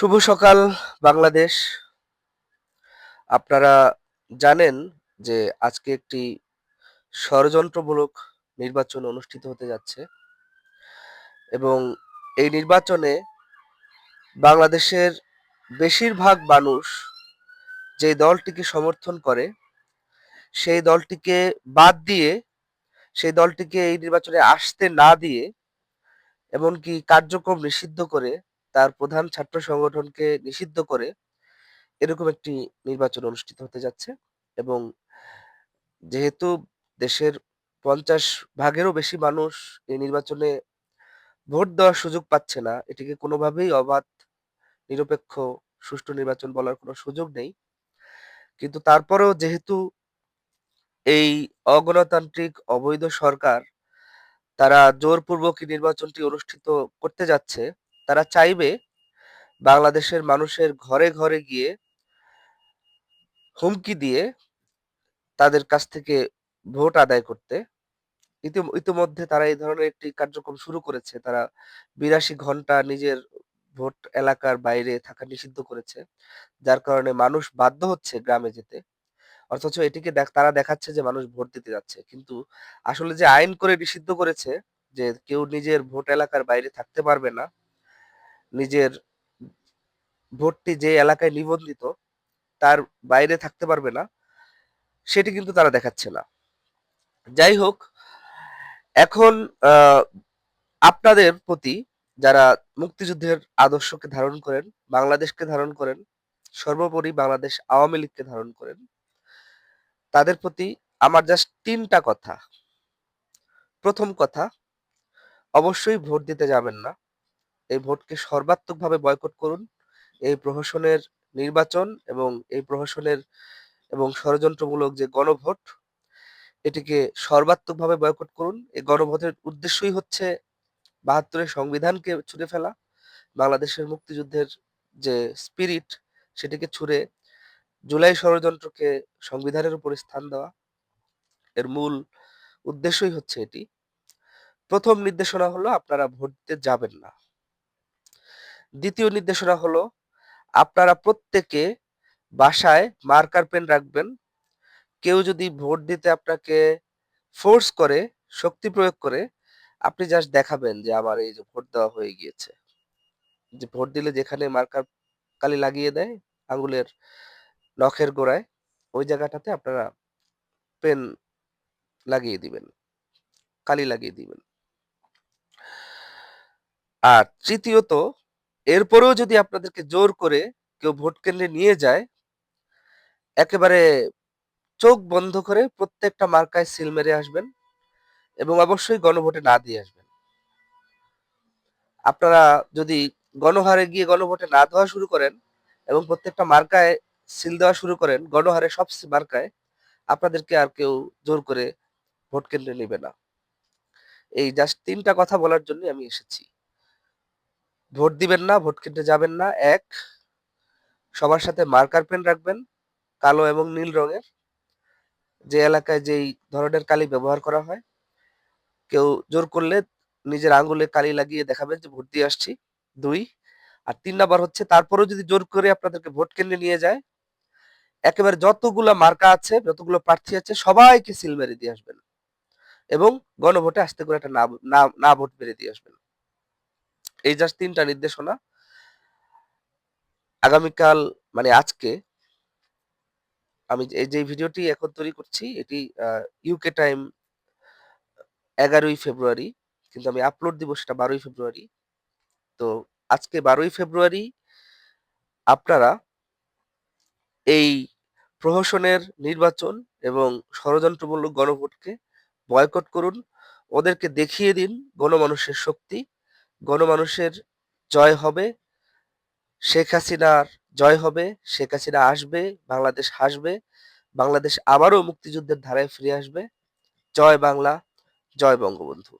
শুভ সকাল, বাংলাদেশ। আপনারা জানেন যে আজকে একটি ষড়যন্ত্রমূলক নির্বাচন অনুষ্ঠিত হতে যাচ্ছে এবং এই নির্বাচনে বাংলাদেশের বেশিরভাগ মানুষ যে দলটিকে সমর্থন করে, সেই দলটিকে বাদ দিয়ে, সেই দলটিকে এই নির্বাচনে আসতে না দিয়ে, এমনকি কার্যক্রম নিষিদ্ধ করে তার প্রধান ছাত্র সংগঠনকে নিষিদ্ধ করে এরকম একটি নির্বাচন অনুষ্ঠিত হতে যাচ্ছে এবং যেহেতু দেশের পঞ্চাশ ভাগেরও বেশি মানুষ এই নির্বাচনে ভোট দেওয়ার সুযোগ পাচ্ছে না, এটিকে কোনোভাবেই অবাধ, নিরপেক্ষ, সুষ্ঠু নির্বাচন বলার কোনো সুযোগ নেই। কিন্তু তারপরেও যেহেতু এই অগণতান্ত্রিক, অবৈধ সরকার তারা জোরপূর্বক এই নির্বাচনটি অনুষ্ঠিত করতে যাচ্ছে তারা চাইবে বাংলাদেশের মানুষের ঘরে ঘরে গিয়ে হুমকি দিয়ে তাদের কাছ থেকে ভোট আদায় করতে। ইতিমধ্যে তারা এই ধরনের একটি কার্যক্রম শুরু করেছে। তারা বিরাশি ঘণ্টা নিজের ভোট এলাকার বাইরে থাকা নিষিদ্ধ করেছে, যার কারণে মানুষ বাধ্য হচ্ছে গ্রামে যেতে। অথচ এটিকে তারা দেখাচ্ছে যে মানুষ ভোট দিতে যাচ্ছে। কিন্তু আসলে যে আইন করে নিষিদ্ধ করেছে যে কেউ নিজের ভোট এলাকার বাইরে থাকতে পারবে না নিজের ভোটটি যে এলাকায় নিবন্ধিত, তার বাইরে থাকতে পারবে না, সেটি কিন্তু তারা দেখাচ্ছে না। যাই হোক, এখন আপনাদের প্রতি যারা মুক্তিযুদ্ধের আদর্শকে ধারণ করেন, বাংলাদেশকে ধারণ করেন, সর্বোপরি বাংলাদেশ আওয়ামী লীগকে ধারণ করেন, তাদের প্রতি আমার জাস্ট তিনটা কথা। প্রথম কথা, অবশ্যই ভোট দিতে যাবেন না। এই ভোটকে সর্বাত্মকভাবে বয়কট করুন। এই প্রহসনের নির্বাচন এবং এই প্রহসনের এবং ষড়যন্ত্রমূলক যে গণভোট, এটিকে সর্বাত্মকভাবে বয়কট করুন। এই গণভোটের উদ্দেশ্যই হচ্ছে বাহাত্তরের সংবিধানকে ছুঁড়ে ফেলা। বাংলাদেশের মুক্তিযুদ্ধের যে স্পিরিট, সেটিকে ছুঁড়ে জুলাই ষড়যন্ত্রকে সংবিধানের উপর স্থান দেওয়া। এর মূল উদ্দেশ্যই হচ্ছে এটি। প্রথম নির্দেশনা হলো আপনারা ভোট দিতে যাবেন না। দ্বিতীয় নির্দেশনা হলো, আপনারা প্রত্যেকে বাসায় মার্কার পেন রাখবেন। কেউ যদি ভোট দিতে আপনাকে ফোর্স করে, শক্তি প্রয়োগ করে, আপনি জাস্ট দেখাবেন যে আমার এই যে ভোট দেওয়া হয়ে গিয়েছে। যে ভোট দিলে যেখানে মার্কার কালি লাগিয়ে দেয় আঙ্গুলের নখের গোড়ায়, ওই জায়গাটাতে আপনারা পেন লাগিয়ে দিবেন, কালি লাগিয়ে দিবেন। আর তৃতীয়ত এরপরেও যদি আপনাদেরকে জোর করে কেউ ভোট কেন্দ্রে নিয়ে যায়, একেবারে চোখ বন্ধ করে প্রত্যেকটা মার্কায় সিল মেরে আসবেন এবং অবশ্যই গণভোটে না দিয়ে আসবেন। আপনারা যদি গণহারে গিয়ে গণভোটে না দেওয়া শুরু করেন এবং প্রত্যেকটা মার্কায় সিল দেওয়া শুরু করেন, গণহারে সব মার্কায় আপনাদেরকে আর কেউ জোর করে ভোট কেন্দ্রে নেবে না। এই জাস্ট তিনটা কথা বলার জন্য আমি এসেছি। ভোট দিবেন না, ভোট কেন্দ্রে যাবেন না। এক, সবার সাথে মার্কার পেন রাখবেন, কালো এবং নীল রঙের। যে এলাকায় যেই ধরনের কালি ব্যবহার করা হয়, কেউ জোর করলে নিজের আঙ্গুলে কালি লাগিয়ে দেখাবেন যে, ভোট দিয়ে আসছি। দুই, আর তিন নাম্বার হচ্ছে, তারপরেও যদি জোর করে আপনাদেরকে ভোট কেন্দ্রে নিয়ে যায়, একেবারে যতগুলো মার্কা আছে, যতগুলো প্রার্থী আছে, সবাইকে সিল মেরে দিয়ে আসবেন। এবং গণভোটে আসতে করে একটা না, না- না ভোট মেরে দিয়ে আসবেন। এই জাস্ট তিনটা নির্দেশনা। আগামীকাল মানে আজকে, আমি এই যে ভিডিওটি এখন তৈরি করছি, এটি ইউকে টাইম এগারোই ফেব্রুয়ারি, কিন্তু আমি আপলোড দিব সেটা বারোই ফেব্রুয়ারি। তো আজকে বারোই ফেব্রুয়ারি, আপনারা এই প্রহসনের নির্বাচন এবং ষড়যন্ত্রমূলক গণভোটকে বয়কট করুন। ওদেরকে দেখিয়ে দিন গণমানুষের শক্তি। গণমানুষের জয় হবে, শেখ হাসিনার জয় হবে, শেখ হাসিনা আসবে, বাংলাদেশ হাসবে, বাংলাদেশ আবারও মুক্তিযুদ্ধের ধারায় ফিরে আসবে। জয় বাংলা, জয় বঙ্গবন্ধু।